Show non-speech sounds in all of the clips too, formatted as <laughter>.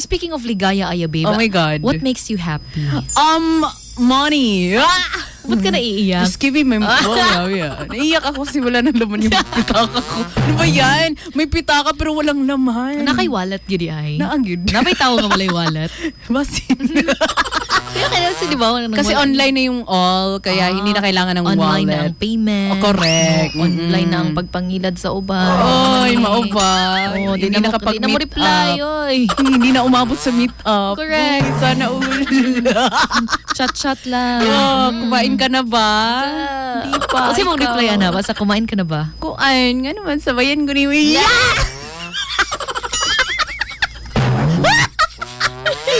Speaking of ligaya, Aya, babe. Oh my God. What makes you happy? Um, money. Ah! Ba't ka naiiyak? Just give me my <laughs> oh, yeah, yeah. Naiiyak ako kasi wala nang laman yung <laughs> pitaka ko. Ano ba yan? May pitaka pero walang laman. Nakay wallet, gidi ay. Naanggid. Napay tao nga walay wallet. <laughs> Basin. Kaya kaya si di ba? wala nang kasi online na yung all, kaya Ah, hindi na kailangan ng online wallet. na ang payment. Oh, correct. Oh, online na ang pagpangilad sa uban. Oy, mauba. Oh, di na, mo, di na mo reply, oy. <laughs> hindi na umabot sa meet up. Correct. Uy, sana all. <laughs> Chat-chat lang. oh, kumain ka na ba? Hindi pa. Kasi mong ikaw. reply na, basta kumain ka na ba? Kuan, nga naman, sabayan ko ni Wia. <laughs>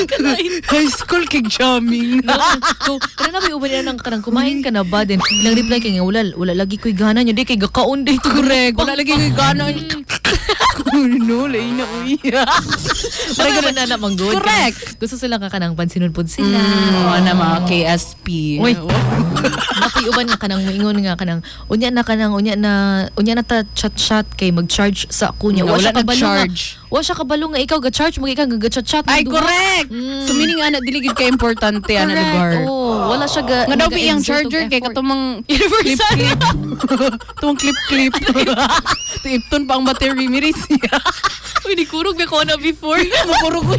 <laughs> High school kig jamming. <laughs> so, pero na may uban na ng kanang kumain ka na ba? Then, lang reply kay nga, wala, wala lagi ko'y gana niya. Di kay gakaon day to. Correct. Wala lagi ko gana. <laughs> Kuno, lay na uy. Parang ganun na namang good. Correct. Gusto sila ka kanang pansinunpod sila. Oo na mga KSP. Uy. Napiuban nga kanang moingon nga kanang unya na kanang unya na unya na ta chat chat kay mag-charge sa ako niya. Wala Wa siya kabalo nga. nag-charge. Wa siya kabalo nga ikaw ga-charge mo ikaw ga chat chat Ay, correct. Mm. So, meaning nga, diligid ka importante, ana lugar. Oh, wala siya ga Nga daw exert og charger kay effort. katumang <laughs> Universal. clip-clip. <laughs> Tumang clip-clip. <laughs> Tipton pa ang battery miris. Uy, di kurog na ko na before. <laughs> Mapuro ko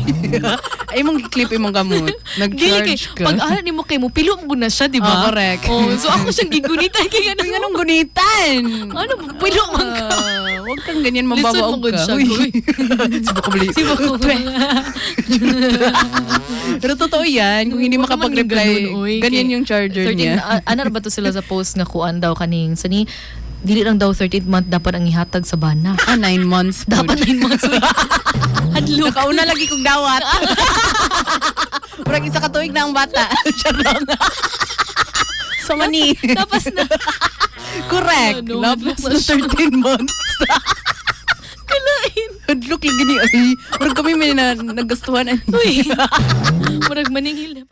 Ay, mong clip imong gamot. Dili kay Nag-charge ka. pag ano ni mo kay mo pilo mo na siya, di ba? Ah, correct. Oh, so ako siyang gigunitan kay <laughs> ano. Uy, anong gunitan? Ano, pilo man ka. Ah, Huwag kang ganyan Listen mababaog mo ka. siya, Uy. uy. <laughs> Si Bakabli. Si Bako. Pero totoo yan. Kung hindi Huwag naman yung makapag-reply, ganun, uy. ganyan Kay yung charger 13 niya. a- ano na ba to sila sa post nga kuan daw kaning sa ni dili lang daw 13th month dapat ang ihatag sa bana. Ah, nine months <laughs> po. Dapat 9 months. <laughs> <laughs> Hadlok. Nakauna lagi kong dawat. Parang isa katuig na ang bata. Charong. so mani. Tapos na. Correct. Ano, Labas na 13 months. Kalain. Hadlok lagi ni ay. Parang kami may na, nagastuhan. Uy. Murag maningil.